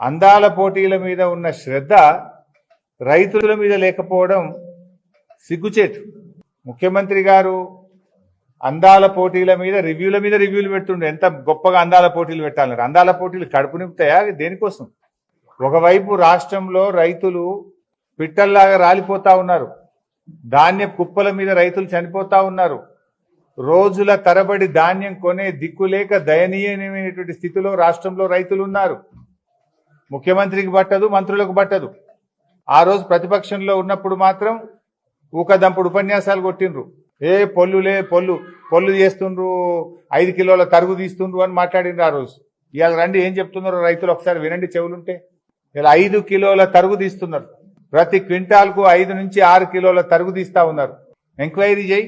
అందాల పోటీల మీద ఉన్న శ్రద్ధ రైతుల మీద లేకపోవడం సిగ్గుచేటు. ముఖ్యమంత్రి గారు అందాల పోటీల మీద రివ్యూల మీద రివ్యూలు పెడుతుండే. ఎంత గొప్పగా అందాల పోటీలు పెట్టాలన్నారు. అందాల పోటీలు కడుపు నింపుతాయా? దేనికోసం? ఒకవైపు రాష్ట్రంలో రైతులు పిట్టల్లాగా రాలిపోతా ఉన్నారు. ధాన్య కుప్పల మీద రైతులు చనిపోతా ఉన్నారు. రోజుల తరబడి ధాన్యం కొనే దిక్కులేక దయనీయమైనటువంటి స్థితిలో రాష్ట్రంలో రైతులు ఉన్నారు. ముఖ్యమంత్రికి పట్టదు మంత్రులకు పట్టదు. ఆ రోజు ప్రతిపక్షంలో ఉన్నప్పుడు మాత్రం ఊకదంపుడు ఉపన్యాసాలు కొట్టిండ్రు. ఏ పొల్లులే పొల్లు పొల్లు చేస్తుండ్రు ఐదు కిలోల తరుగు తీస్తుండ్రు అని మాట్లాడిండ్రు ఆ రోజు. ఇవాళ రండి ఏం చెప్తున్నారో రైతులు ఒకసారి వినండి చెవులుంటే. ఇలా ఐదు కిలోల తరుగు తీస్తున్నారు. ప్రతి క్వింటాల్కు ఐదు నుంచి ఆరు కిలోల తరుగు తీస్తా ఉన్నారు. ఎంక్వైరీ చేయి.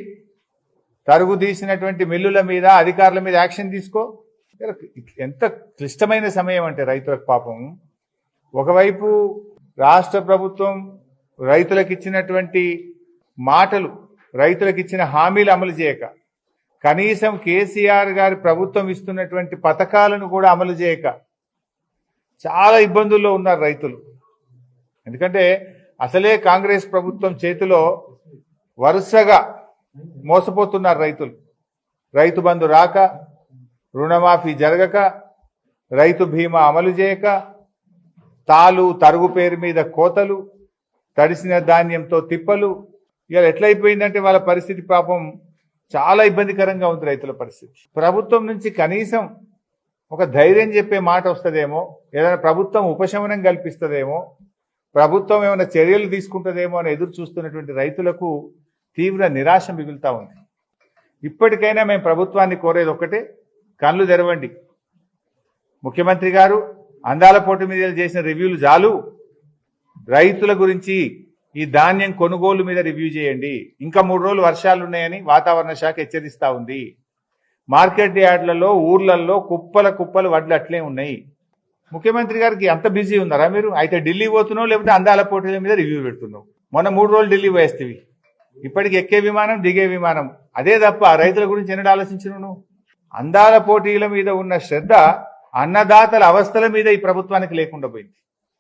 తరుగు తీసినటువంటి మిల్లుల మీద అధికారుల మీద యాక్షన్ తీసుకో. ఎంత క్లిష్టమైన సమయం అంటే రైతులకు పాపం. ఒకవైపు రాష్ట్ర ప్రభుత్వం రైతులకు ఇచ్చినటువంటి మాటలు రైతులకు ఇచ్చిన హామీలు అమలు చేయక కనీసం కేసీఆర్ గారి ప్రభుత్వం ఇస్తున్నటువంటి పథకాలను కూడా అమలు చేయక చాలా ఇబ్బందుల్లో ఉన్నారు రైతులు. ఎందుకంటే అసలే కాంగ్రెస్ ప్రభుత్వం చేతిలో వరుసగా మోసపోతున్నారు రైతులు. రైతు బంధు రాక రుణమాఫీ జరగక రైతు బీమా అమలు చేయక తాలు తరుగు పేరు మీద కోతలు తడిసిన ధాన్యంతో తిప్పలు. ఇలా ఎట్లయిపోయిందంటే వాళ్ళ పరిస్థితి పాపం చాలా ఇబ్బందికరంగా ఉంది రైతుల పరిస్థితి. ప్రభుత్వం నుంచి కనీసం ఒక ధైర్యం చెప్పే మాట వస్తుందేమో ఏదైనా ప్రభుత్వం ఉపశమనం కల్పిస్తుందేమో ప్రభుత్వం ఏమైనా చర్యలు తీసుకుంటుందేమో అని ఎదురు చూస్తున్నటువంటి రైతులకు తీవ్ర నిరాశ మిగులుతూ ఉంది. ఇప్పటికైనా మేము ప్రభుత్వాన్ని కోరేది ఒకటే కళ్ళు తెరవండి. ముఖ్యమంత్రి గారు అందాల పోటీ మీద చేసిన రివ్యూలు చాలు. రైతుల గురించి ఈ ధాన్యం కొనుగోలు మీద రివ్యూ చేయండి. ఇంకా మూడు రోజులు వర్షాలు ఉన్నాయని వాతావరణ శాఖ హెచ్చరిస్తూ ఉంది. మార్కెట్ యార్డ్లలో ఊర్లలో కుప్పల కుప్పలు వడ్లు అట్లే ఉన్నాయి. ముఖ్యమంత్రి గారికి అంత బిజీ ఉన్నారా మీరు? అయితే ఢిల్లీ పోతున్నావు లేకపోతే అందాల పోటీల మీద రివ్యూ పెడుతున్నావు. మొన్న మూడు రోజులు ఢిల్లీ పోయేస్తేవి. ఇప్పటికి ఎక్కే విమానం దిగే విమానం. అదే తప్ప రైతుల గురించి ఎన్నడూ ఆలోచించను అందాల పోటీల మీద ఉన్న శ్రద్ధ అన్నదాతల అవస్థల మీద ఈ ప్రభుత్వానికి లేకుండా పోయింది.